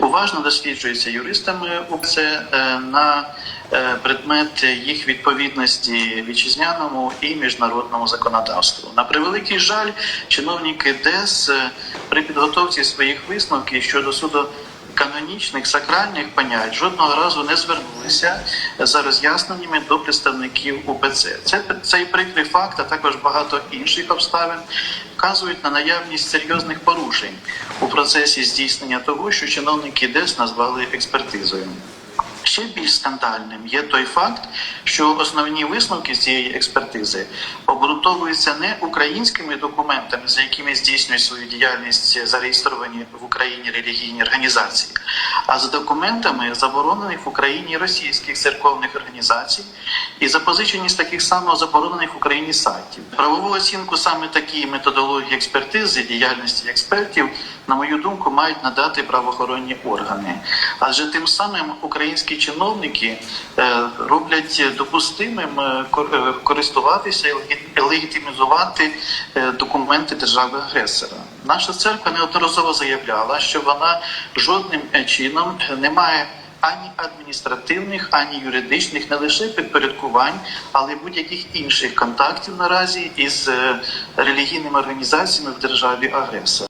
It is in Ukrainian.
Уважно досліджується юристами УПЦ е, на е, предмет їх відповідності вітчизняному і міжнародному законодавству. На превеликий жаль, чиновники ДЕС е, при підготовці своїх висновків щодо суду канонічних сакральних понять жодного разу не звернулися за роз'ясненнями до представників УПЦ. Це цей прикрий факт, а також багато інших обставин вказують на наявність серйозних порушень у процесі здійснення того, що чиновники ДЕС назвали експертизою. Ще більш скандальним є той факт, що основні висновки з цієї експертизи обґрунтовуються не українськими документами, за якими здійснюють свою діяльність зареєстровані в Україні релігійні організації, а за документами заборонених в Україні російських церковних організацій і запозичені з таких само заборонених в Україні сайтів. Правову оцінку саме такій методології експертизи діяльності експертів, на мою думку, мають надати правоохоронні органи, адже тим самим українські чиновники е, роблять допустимим е, е, користуватися і легітимізувати документи держави агресора. Наша церква неодноразово заявляла, що вона жодним чином не має ані адміністративних, ані юридичних, не лише підпорядкувань, але й будь-яких інших контактів наразі із релігійними організаціями в державі агресора.